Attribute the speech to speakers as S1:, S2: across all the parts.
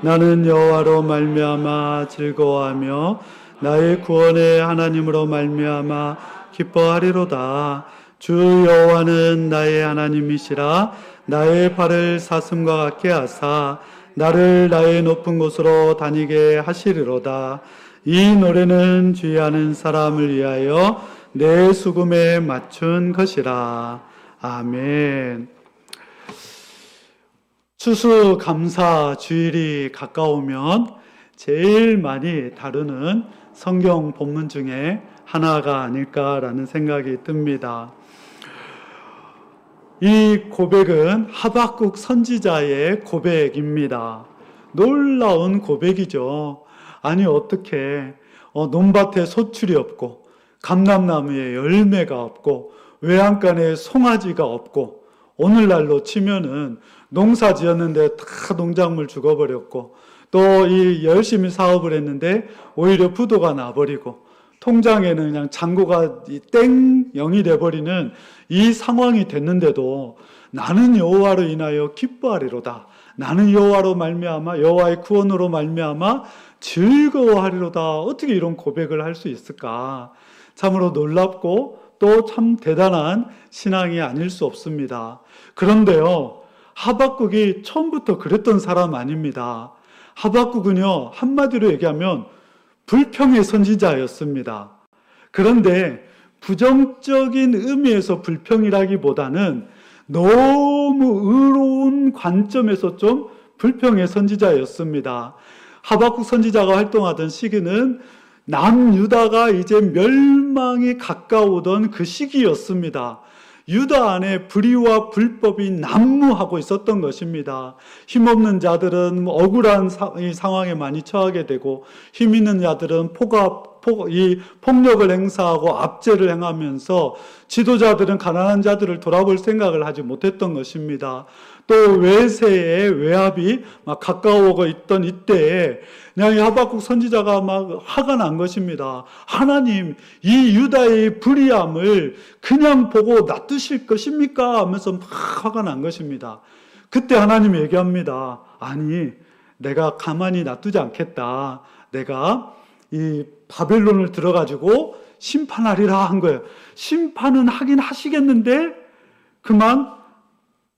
S1: 나는 여호와로 말미암아 즐거워하며 나의 구원의 하나님으로 말미암아 기뻐하리로다. 주 여호와는 나의 하나님이시라 나의 발을 사슴과 같게 하사 나를 나의 높은 곳으로 다니게 하시리로다. 이 노래는 주의하는 사람을 위하여 내 수금에 맞춘 것이라. 아멘. 추수감사 주일이 가까우면 제일 많이 다루는 성경 본문 중에 하나가 아닐까라는 생각이 듭니다. 이 고백은 하박국 선지자의 고백입니다. 놀라운 고백이죠. 아니 어떻게 어, 논밭에 소출이 없고 감람나무에 열매가 없고 외양간에 송아지가 없고 오늘날로 치면은 농사 지었는데 다 농작물 죽어버렸고 또 이 열심히 사업을 했는데 오히려 부도가 나버리고 통장에는 그냥 잔고가 이땡 0이 돼버리는 이 상황이 됐는데도 나는 여호와로 인하여 기뻐하리로다. 나는 여호와로 말미암아 여호와의 구원으로 말미암아 즐거워하리로다. 어떻게 이런 고백을 할 수 있을까? 참으로 놀랍고 또 참 대단한 신앙이 아닐 수 없습니다. 그런데요, 하박국이 처음부터 그랬던 사람 아닙니다. 하박국은요, 한마디로 얘기하면 불평의 선지자였습니다. 그런데 부정적인 의미에서 불평이라기보다는 너무 의로운 관점에서 좀 불평의 선지자였습니다. 하박국 선지자가 활동하던 시기는 남유다가 이제 멸망이 가까우던 그 시기였습니다. 유다 안에 불의와 불법이 난무하고 있었던 것입니다. 힘없는 자들은 억울한 사, 이 상황에 많이 처하게 되고 힘 있는 자들은 폭, 이 폭력을 행사하고 압제를 행하면서 지도자들은 가난한 자들을 돌아볼 생각을 하지 못했던 것입니다. 또 외세의 외압이 막 가까워가 있던 이때에 그냥 이 하박국 선지자가 막 화가 난 것입니다. 하나님, 이 유다의 불의함을 그냥 보고 놔두실 것입니까? 하면서 막 화가 난 것입니다. 그때 하나님이 얘기합니다. 아니, 내가 가만히 놔두지 않겠다. 내가 이 바벨론을 들어가지고 심판하리라 한 거예요. 심판은 하긴 하시겠는데 그만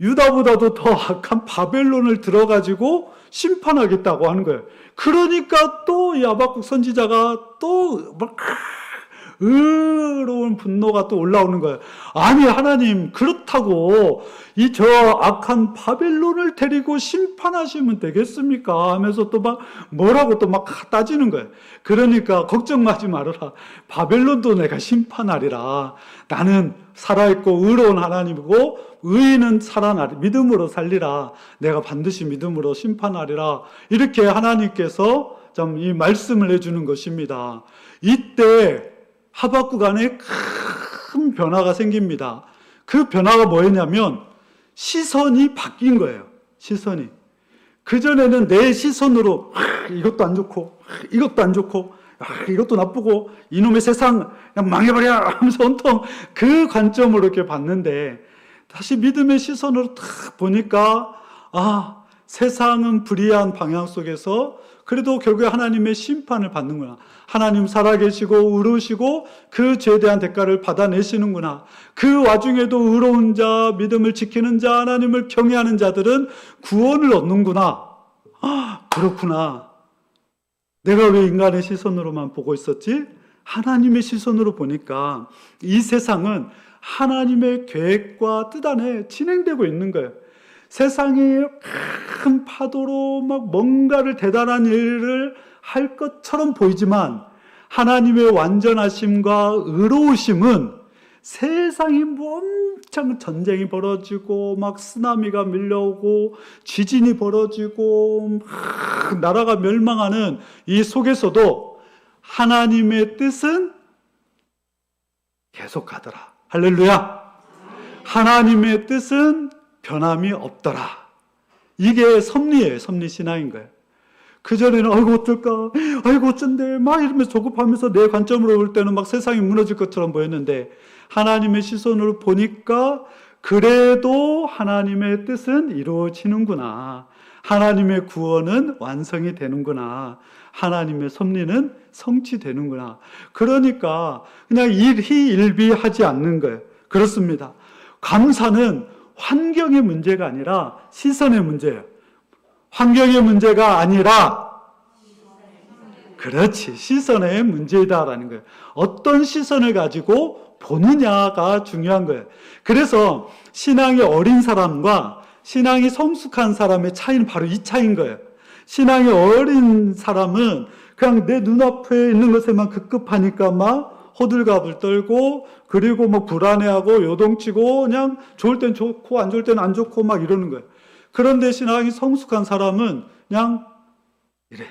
S1: 유다보다도 더 악한 바벨론을 들어가지고 심판하겠다고 하는 거예요. 그러니까 또이 아박국 선지자가 또막 의로운 분노가 또 올라오는 거예요. 아니 하나님 그렇다고 이 저 악한 바벨론을 데리고 심판하시면 되겠습니까? 하면서 또 막 뭐라고 또 막 따지는 거예요. 그러니까 걱정하지 말아라. 바벨론도 내가 심판하리라. 나는 살아있고 의로운 하나님이고 의인은 살아나리 믿음으로 살리라. 내가 반드시 믿음으로 심판하리라. 이렇게 하나님께서 좀이 말씀을 해주는 것입니다. 이때 하박국 안에 큰 변화가 생깁니다. 그 변화가 뭐였냐면 시선이 바뀐 거예요. 시선이. 그전에는 내 시선으로 이것도 안 좋고 이것도 안 좋고 이것도 나쁘고 이놈의 세상 망해버려 하면서 온통 그 관점으로 이렇게 봤는데 다시 믿음의 시선으로 탁 보니까 아 세상은 불의한 방향 속에서 그래도 결국에 하나님의 심판을 받는구나. 하나님 살아계시고 의로우시고 그 죄에 대한 대가를 받아내시는구나. 그 와중에도 의로운 자, 믿음을 지키는 자, 하나님을 경외하는 자들은 구원을 얻는구나. 아, 그렇구나. 내가 왜 인간의 시선으로만 보고 있었지? 하나님의 시선으로 보니까 이 세상은 하나님의 계획과 뜻 안에 진행되고 있는 거예요. 세상이 큰 파도로 막 뭔가를 대단한 일을 할 것처럼 보이지만 하나님의 완전하심과 의로우심은 세상이 엄청 전쟁이 벌어지고 막 쓰나미가 밀려오고 지진이 벌어지고 막 나라가 멸망하는 이 속에서도 하나님의 뜻은 계속 가더라. 할렐루야. 하나님의 뜻은 변함이 없더라. 이게 섭리예요. 섭리 신앙인 거예요. 그전에는, 아이고, 어떨까? 아이고, 어쩐데? 막 이러면서 조급하면서 내 관점으로 볼 때는 막 세상이 무너질 것처럼 보였는데, 하나님의 시선으로 보니까, 그래도 하나님의 뜻은 이루어지는구나. 하나님의 구원은 완성이 되는구나. 하나님의 섭리는 성취되는구나. 그러니까 그냥 일희일비하지 않는 거예요. 그렇습니다. 감사는 환경의 문제가 아니라 시선의 문제예요. 환경의 문제가 아니라 그렇지 시선의 문제다라는 거예요. 어떤 시선을 가지고 보느냐가 중요한 거예요. 그래서 신앙이 어린 사람과 신앙이 성숙한 사람의 차이는 바로 이 차이인 거예요. 신앙이 어린 사람은 그냥 내 눈앞에 있는 것에만 급급하니까 막 호들갑을 떨고 그리고 뭐 불안해하고 요동치고 그냥 좋을 땐 좋고 안 좋을 땐 안 좋고 막 이러는 거예요. 그런데 신앙이 성숙한 사람은 그냥 이래.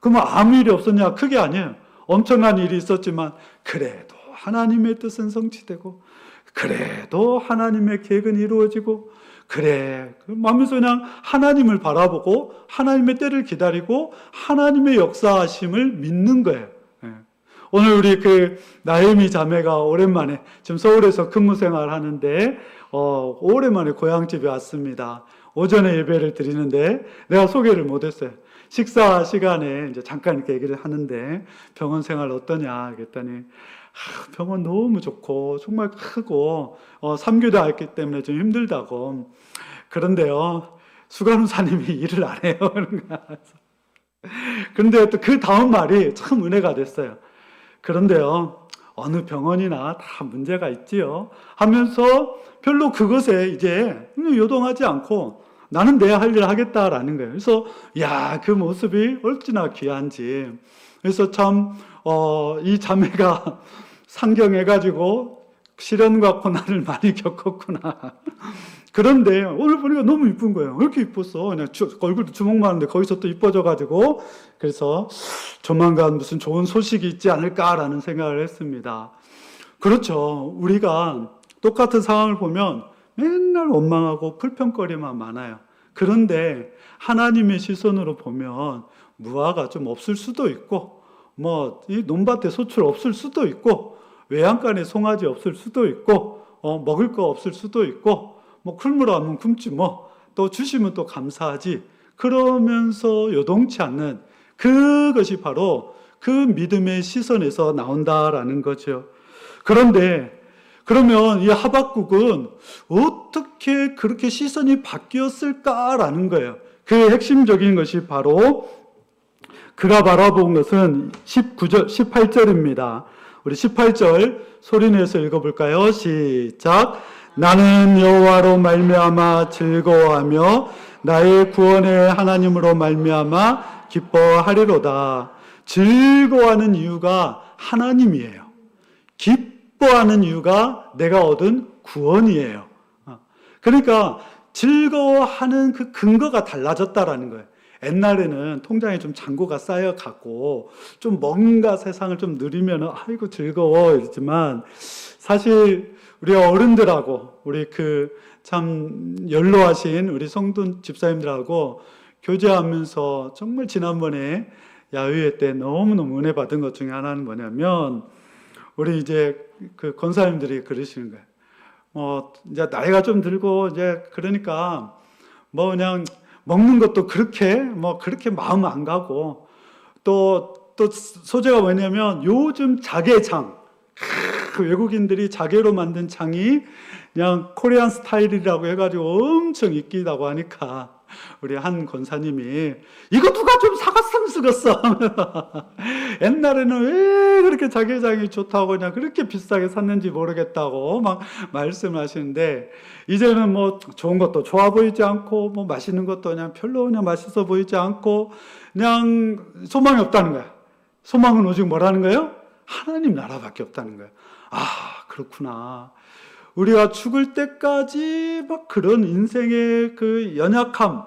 S1: 그러면 아무 일이 없었냐? 그게 아니에요. 엄청난 일이 있었지만 그래도 하나님의 뜻은 성취되고 그래도 하나님의 계획은 이루어지고 그래 하면서 그냥 하나님을 바라보고 하나님의 때를 기다리고 하나님의 역사하심을 믿는 거예요. 예. 오늘 우리 그 나혜미 자매가 오랜만에 지금 서울에서 근무 생활 하는데 어, 오랜만에 고향 집에 왔습니다. 오전에 예배를 드리는데 내가 소개를 못했어요. 식사 시간에 이제 잠깐 이렇게 얘기를 하는데 병원 생활 어떠냐 그랬더니 아, 병원 너무 좋고 정말 크고 어, 3교대 했기 때문에 좀 힘들다고 그런데요 수간호사님이 일을 안 해요. 그런데 또 그 다음 말이 참 은혜가 됐어요. 그런데요 어느 병원이나 다 문제가 있지요 하면서 별로 그것에 이제 요동하지 않고 나는 내 할 일을 하겠다라는 거예요. 그래서 야 그 모습이 얼마나 귀한지. 그래서 참 어, 이 자매가 상경해가지고 시련과 고난을 많이 겪었구나. 그런데 오늘 보니까 너무 이쁜 거예요. 왜 이렇게 이뻤어? 그냥 주, 얼굴도 주먹 많은데 거기서 또 이뻐져가지고 그래서 조만간 무슨 좋은 소식이 있지 않을까라는 생각을 했습니다. 그렇죠. 우리가 똑같은 상황을 보면 맨날 원망하고 불평거리만 많아요. 그런데 하나님의 시선으로 보면 무화가 좀 없을 수도 있고, 뭐, 이 논밭에 소출 없을 수도 있고, 외양간에 송아지 없을 수도 있고, 어, 먹을 거 없을 수도 있고, 뭐, 굶으라 하면 굶지 뭐, 또 주시면 또 감사하지. 그러면서 요동치 않는 그것이 바로 그 믿음의 시선에서 나온다라는 거죠. 그런데 그러면 이 하박국은 어떻게 그렇게 시선이 바뀌었을까라는 거예요. 그 핵심적인 것이 바로 그가 바라본 것은 19절, 18절입니다. 우리 18절 소리내서 읽어볼까요? 시작. 나는 여호와로 말미암아 즐거워하며 나의 구원의 하나님으로 말미암아 기뻐하리로다. 즐거워하는 이유가 하나님이에요. 기뻐하는 이유가 내가 얻은 구원이에요. 어. 그러니까 즐거워하는 그 근거가 달라졌다라는 거예요. 옛날에는 통장에 좀 잔고가 쌓여 갖고 좀 뭔가 세상을 좀 누리면 아이고 즐거워 이랬지만 사실 우리 어른들하고 우리 그 참 연로하신 우리 성도 집사님들하고 교제하면서 정말 지난번에 야유회 때 너무너무 은혜 받은 것 중에 하나는 뭐냐면 우리 이제 그 권사님들이 그러시는 거예요. 뭐 이제 나이가 좀 들고 이제 그러니까 뭐 그냥 먹는 것도 그렇게 뭐 그렇게 마음 안 가고 또또 소재가 뭐냐면 요즘 자개장 그 외국인들이 자개로 만든 장이 그냥 코리안 스타일이라고 해가지고 엄청 인기다고 하니까 우리 한 권사님이 이거 누가 좀 사갔으면 쓰겠어. 옛날에는 왜 그렇게 자개장이 좋다고 그냥 그렇게 비싸게 샀는지 모르겠다고 막 말씀하시는데 이제는 뭐 좋은 것도 좋아 보이지 않고 뭐 맛있는 것도 그냥 별로 그냥 맛있어 보이지 않고 그냥 소망이 없다는 거야. 소망은 오직 뭐라는 거예요? 하나님 나라밖에 없다는 거예요. 아, 그렇구나. 우리가 죽을 때까지 막 그런 인생의 그 연약함,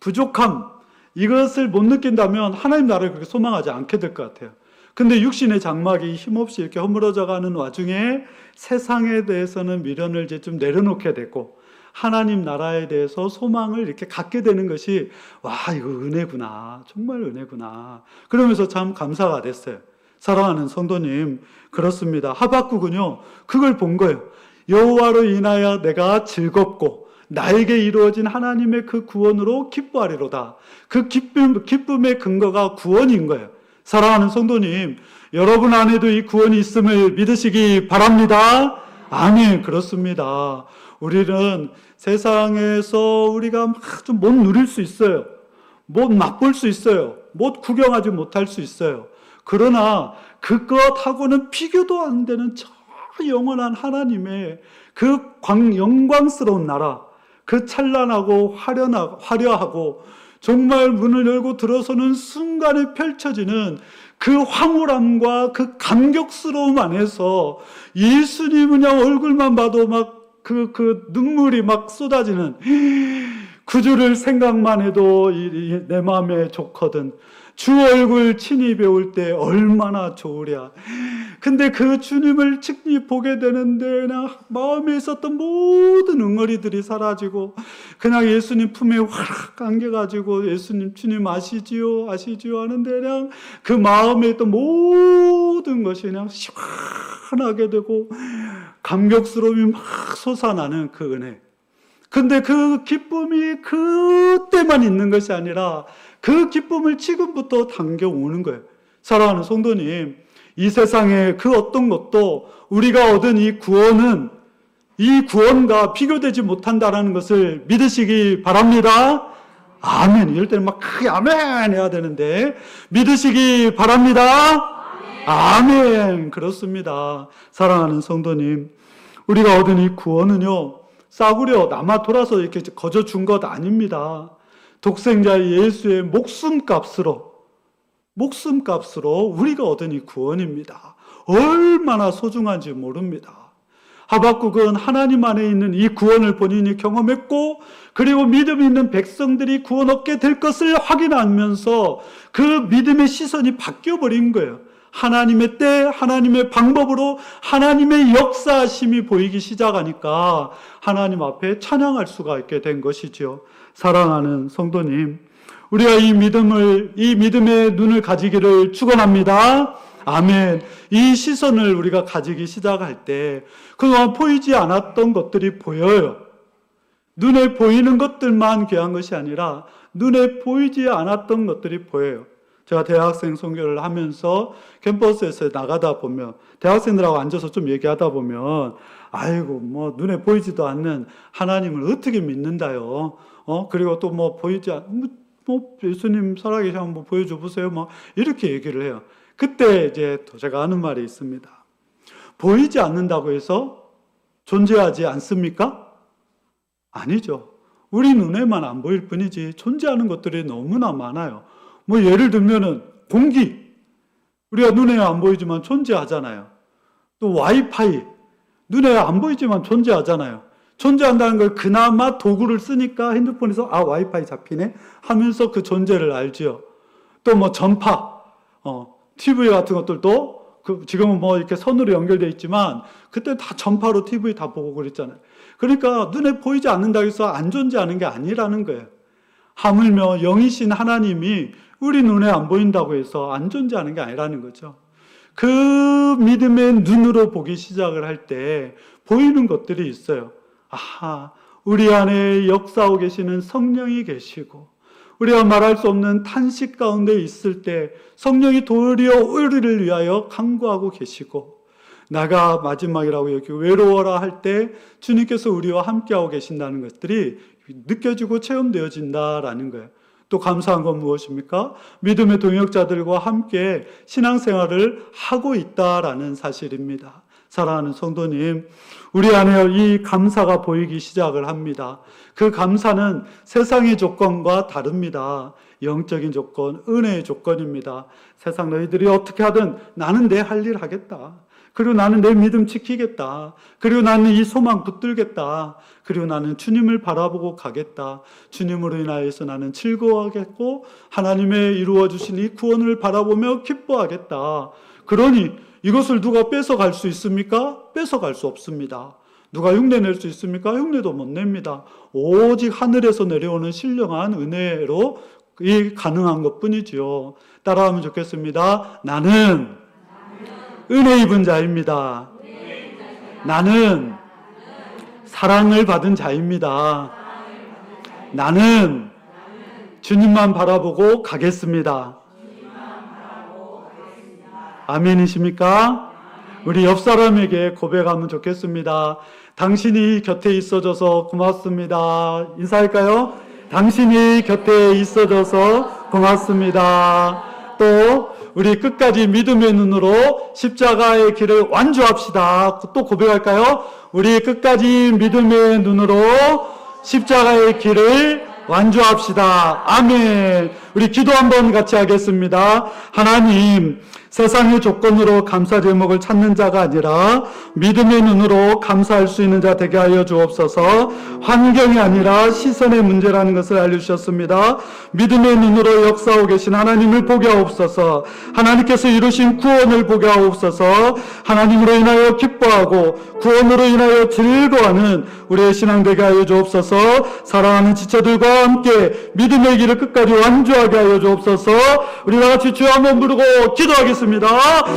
S1: 부족함, 이것을 못 느낀다면 하나님 나라를 그렇게 소망하지 않게 될 것 같아요. 근데 육신의 장막이 힘없이 이렇게 허물어져 가는 와중에 세상에 대해서는 미련을 이제 좀 내려놓게 되고 하나님 나라에 대해서 소망을 이렇게 갖게 되는 것이 와, 이거 은혜구나. 정말 은혜구나. 그러면서 참 감사가 됐어요. 사랑하는 성도님, 그렇습니다. 하박국은요, 그걸 본 거예요. 여호와로 인하여 내가 즐겁고 나에게 이루어진 하나님의 그 구원으로 기뻐하리로다. 그 기쁨, 기쁨의 근거가 구원인 거예요. 사랑하는 성도님, 여러분 안에도 이 구원이 있음을 믿으시기 바랍니다. 아멘. 그렇습니다. 우리는 세상에서 우리가 막 좀 못 누릴 수 있어요. 못 맛볼 수 있어요. 못 구경하지 못할 수 있어요. 그러나 그것하고는 비교도 안 되는 저 영원한 하나님의 그 광, 영광스러운 나라, 그 찬란하고 화려나, 화려하고 정말 문을 열고 들어서는 순간에 펼쳐지는 그 황홀함과 그 감격스러움 안에서 예수님은 그냥 얼굴만 봐도 막 그, 그 눈물이 막 쏟아지는 구주를 생각만 해도 내 마음에 좋거든. 주 얼굴 친히 배울 때 얼마나 좋으랴. 근데 그 주님을 직접 보게 되는데 마음에 있었던 모든 응어리들이 사라지고 그냥 예수님 품에 확 안겨가지고 예수님 주님 아시지요 아시지요 하는데 그냥 그 마음에 있던 모든 것이 그냥 시원하게 되고 감격스러움이 막 솟아나는 그 은혜. 근데 그 기쁨이 그때만 있는 것이 아니라 그 기쁨을 지금부터 당겨오는 거예요. 사랑하는 성도님, 이 세상에 그 어떤 것도 우리가 얻은 이 구원은 이 구원과 비교되지 못한다라는 것을 믿으시기 바랍니다. 아멘. 이럴 때는 막 크게 아멘 해야 되는데 믿으시기 바랍니다. 아멘. 그렇습니다. 사랑하는 성도님, 우리가 얻은 이 구원은요, 싸구려 남아 돌아서 이렇게 거저 준 것 아닙니다. 독생자 예수의 목숨값으로, 목숨값으로 우리가 얻은 이 구원입니다. 얼마나 소중한지 모릅니다. 하박국은 하나님 안에 있는 이 구원을 본인이 경험했고, 그리고 믿음 있는 백성들이 구원 얻게 될 것을 확인하면서 그 믿음의 시선이 바뀌어 버린 거예요. 하나님의 때, 하나님의 방법으로 하나님의 역사심이 보이기 시작하니까 하나님 앞에 찬양할 수가 있게 된 것이죠. 사랑하는 성도님, 우리가 이 믿음을, 이 믿음의 눈을 가지기를 축원합니다. 아멘. 이 시선을 우리가 가지기 시작할 때 그동안 보이지 않았던 것들이 보여요. 눈에 보이는 것들만 귀한 것이 아니라 눈에 보이지 않았던 것들이 보여요. 제가 대학생 선교를 하면서 캠퍼스에서 나가다 보면 대학생들하고 앉아서 좀 얘기하다 보면 아이고 뭐 눈에 보이지도 않는 하나님을 어떻게 믿는다요. 어 그리고 또 뭐 보이지 않, 뭐, 뭐 예수님 살아계시 한번 보여줘 보세요. 뭐 이렇게 얘기를 해요. 그때 이제 또 제가 아는 말이 있습니다. 보이지 않는다고 해서 존재하지 않습니까? 아니죠. 우리 눈에만 안 보일 뿐이지 존재하는 것들이 너무나 많아요. 뭐 예를 들면은 공기. 우리가 눈에 안 보이지만 존재하잖아요. 또 와이파이. 눈에 안 보이지만 존재하잖아요. 존재한다는 걸 그나마 도구를 쓰니까 핸드폰에서 아 와이파이 잡히네 하면서 그 존재를 알지요. 또 뭐 전파, 어, TV 같은 것들도 그 지금은 뭐 이렇게 선으로 연결돼 있지만 그때 다 전파로 TV 다 보고 그랬잖아요. 그러니까 눈에 보이지 않는다고 해서 안 존재하는 게 아니라는 거예요. 하물며 영이신 하나님이 우리 눈에 안 보인다고 해서 안 존재하는 게 아니라는 거죠. 그 믿음의 눈으로 보기 시작을 할 때 보이는 것들이 있어요. 아하, 우리 안에 역사하고 계시는 성령이 계시고, 우리가 말할 수 없는 탄식 가운데 있을 때 성령이 도리어 우리를 위하여 강구하고 계시고, 나가 마지막이라고 여기 외로워라 할 때 주님께서 우리와 함께하고 계신다는 것들이 느껴지고 체험되어진다라는 거예요. 또 감사한 건 무엇입니까? 믿음의 동역자들과 함께 신앙생활을 하고 있다라는 사실입니다. 사랑하는 성도님, 우리 안에 이 감사가 보이기 시작을 합니다. 그 감사는 세상의 조건과 다릅니다. 영적인 조건, 은혜의 조건입니다. 세상 너희들이 어떻게 하든 나는 내 할 일 하겠다. 그리고 나는 내 믿음 지키겠다. 그리고 나는 이 소망 붙들겠다. 그리고 나는 주님을 바라보고 가겠다. 주님으로 인하여서 나는 즐거워하겠고 하나님의 이루어 주신 이 구원을 바라보며 기뻐하겠다. 그러니 이것을 누가 뺏어갈 수 있습니까? 뺏어갈 수 없습니다. 누가 흉내 낼 수 있습니까? 흉내도 못 냅니다. 오직 하늘에서 내려오는 신령한 은혜로 이 가능한 것 뿐이지요. 따라하면 좋겠습니다. 나는 은혜 입은 자입니다. 나는 사랑을 받은 자입니다. 나는 주님만 바라보고 가겠습니다. 아멘이십니까? 우리 옆 사람에게 고백하면 좋겠습니다. 당신이 곁에 있어줘서 고맙습니다. 인사할까요? 당신이 곁에 있어줘서 고맙습니다. 또 우리 끝까지 믿음의 눈으로 십자가의 길을 완주합시다. 또 고백할까요? 우리 끝까지 믿음의 눈으로 십자가의 길을 완주합시다. 아멘. 우리 기도 한번 같이 하겠습니다. 하나님, 세상의 조건으로 감사 제목을 찾는 자가 아니라 믿음의 눈으로 감사할 수 있는 자 되게 하여 주옵소서. 환경이 아니라 시선의 문제라는 것을 알려주셨습니다. 믿음의 눈으로 역사하고 계신 하나님을 보게 하옵소서. 하나님께서 이루신 구원을 보게 하옵소서. 하나님으로 인하여 기뻐하고 구원으로 인하여 즐거워하는 우리의 신앙 되게 하여 주옵소서. 사랑하는 지체들과 함께 믿음의 길을 끝까지 완주 하게 하여 주옵소서. 우리 다 같이 주여 한번 부르고 기도하겠습니다.